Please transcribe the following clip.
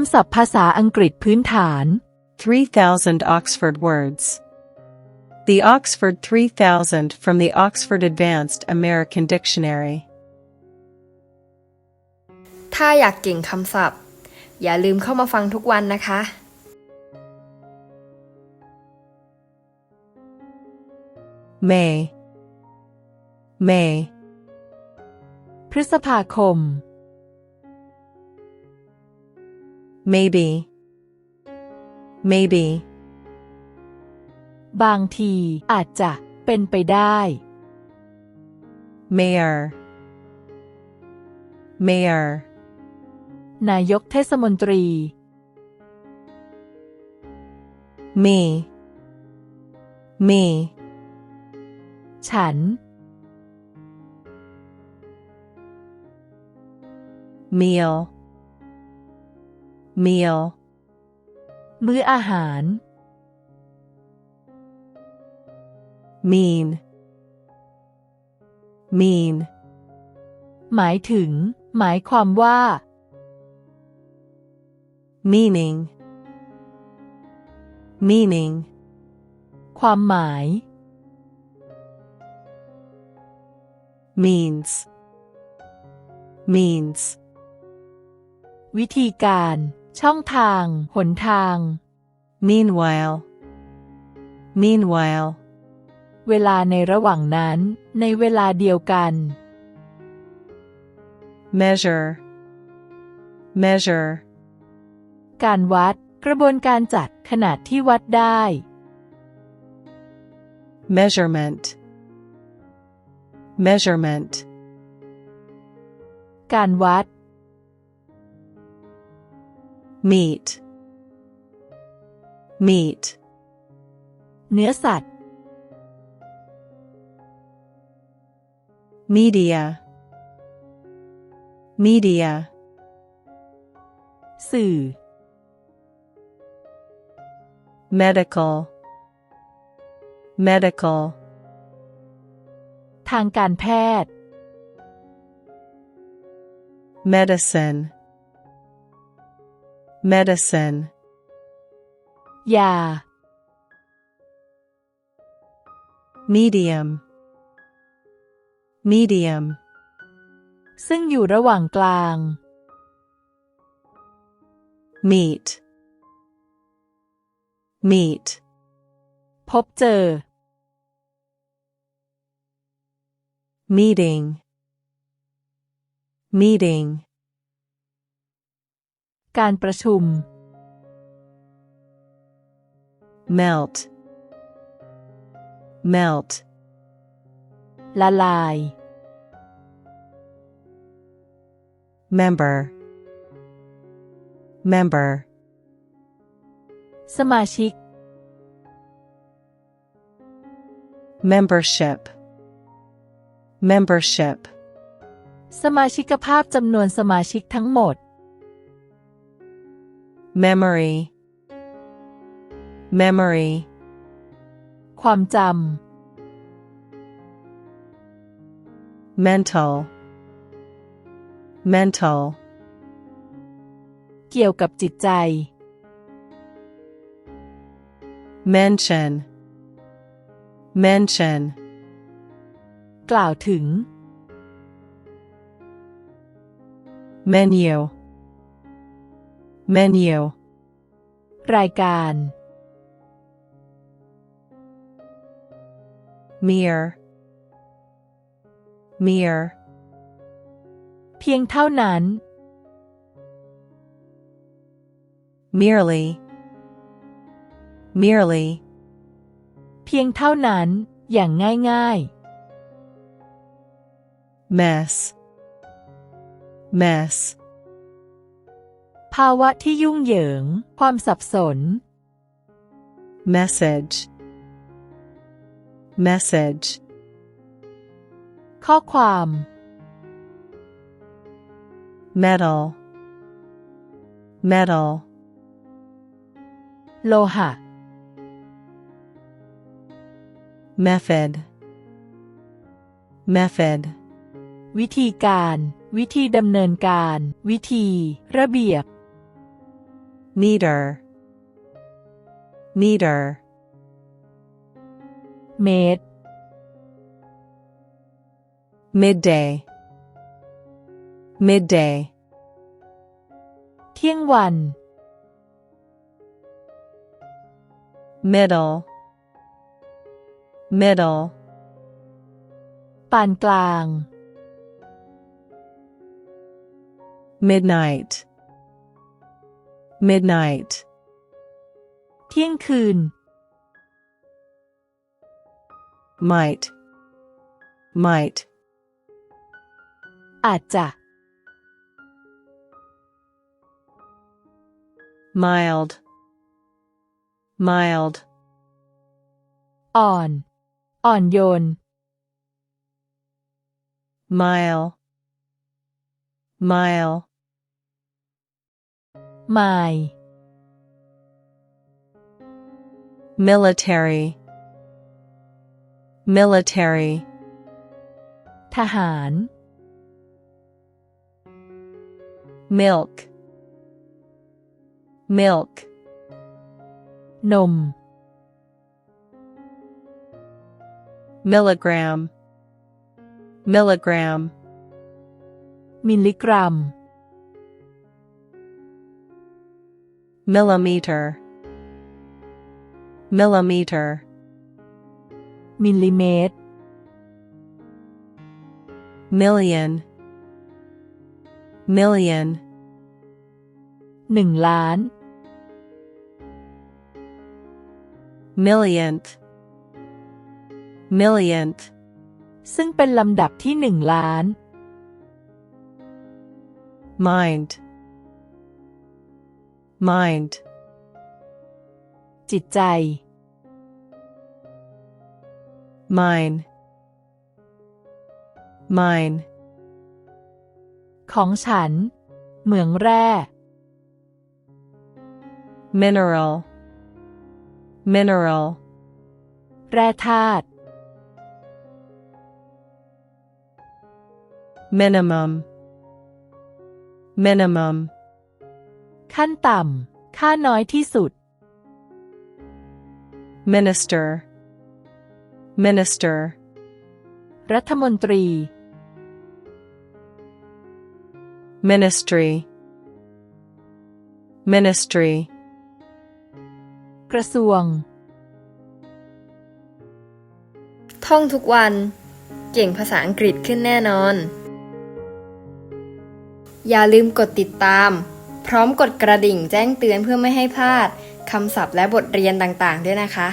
ำศัพท์ภาษาอังกฤษพื้นฐาน 3000 Oxford words. The Oxford 3000 from the Oxford Advanced American Dictionary. ถ้าอยากเก่งคำศัพท์ อย่าลืมเข้ามาฟังทุกวันนะคะ May. May. พฤษภาคม Maybe. Maybe. บางทีอาจจะเป็นไปได้ Mayor. Mayor. นายกเทศมนตรี Me. Me. ฉัน Meal. Meal. มื้ออาหาร Mean. Mean. หมายถึง หมายความว่า Meaning. Meaning. ความหมาย Means. Means. วิธีการ ช่องทาง หนทาง Meanwhile. Meanwhile. เวลาในระหว่างนั้น ในเวลาเดียวกัน Measure. Measure. การวัด กระบวนการจัดขนาดที่วัดได้ Measurement. Measurement. การวัด Meat. Meat. เนื้อสัตว์ Media. Media. สื่อ Medical. Medical. ทางการแพทย์ Medicine. Medicine. ยา Medium. Medium. ซึ่งอยู่ระหว่างกลาง Meet. Meet. พบเจอ Meeting. Meeting. การประชุม Melt. Melt. ละลาย Member. Member. สมาชิก Membership. Membership. สมาชิกภาพจำนวนสมาชิกทั้งหมด Memory. Memory. ความจำ Mental. Mental. เกี่ยวกับจิตใจ Mention. Mention. กล่าวถึง Menu. Menu. รายการ Mere. Mere. เพียงเท่านั้น Merely. Merely. เพียงเท่านั้น อย่างง่าย Mess. Mess. ๆภาวะที่ยุ่งเหยิง ความสับสน Message. Message. ข้อความ Metal. Metal. โลหะ Method. Method. วิธีการ วิธีดำเนินการ วิธี ระเบียบ meter, meter, เมตร midday, midday, เที่ยงวัน middle, middle, ปานกลาง midnight, midnight, เที่ยงคืน might, might, อาจจะ mild, mild, อ่อน อ่อนโยน mile, mile, ไมล์ military, military, ทหาร milk, milk, นม milligram, milligram, มิลลิกรัม Millimeter, millimeter, มิลลิเมตร million, million, หนึ่งล้าน millionth, millionth, ซึ่งเป็นลำดับที่หนึ่งล้าน mind, mind, จิตใจ mine, mine, ของฉัน เหมืองแร่ mineral, mineral, แร่ธาตุ minimum, minimum, ขั้นต่ำ ค่าน้อยที่สุด minister, minister, รัฐมนตรี ministry, ministry, กระทรวง ท่องทุกวัน เก่งภาษาอังกฤษขึ้นแน่นอน อย่าลืมกดติดตาม พร้อมกดกระดิ่งแจ้งเตือนเพื่อไม่ให้พลาดคำศัพท์และบทเรียนต่างๆ ด้วยนะคะ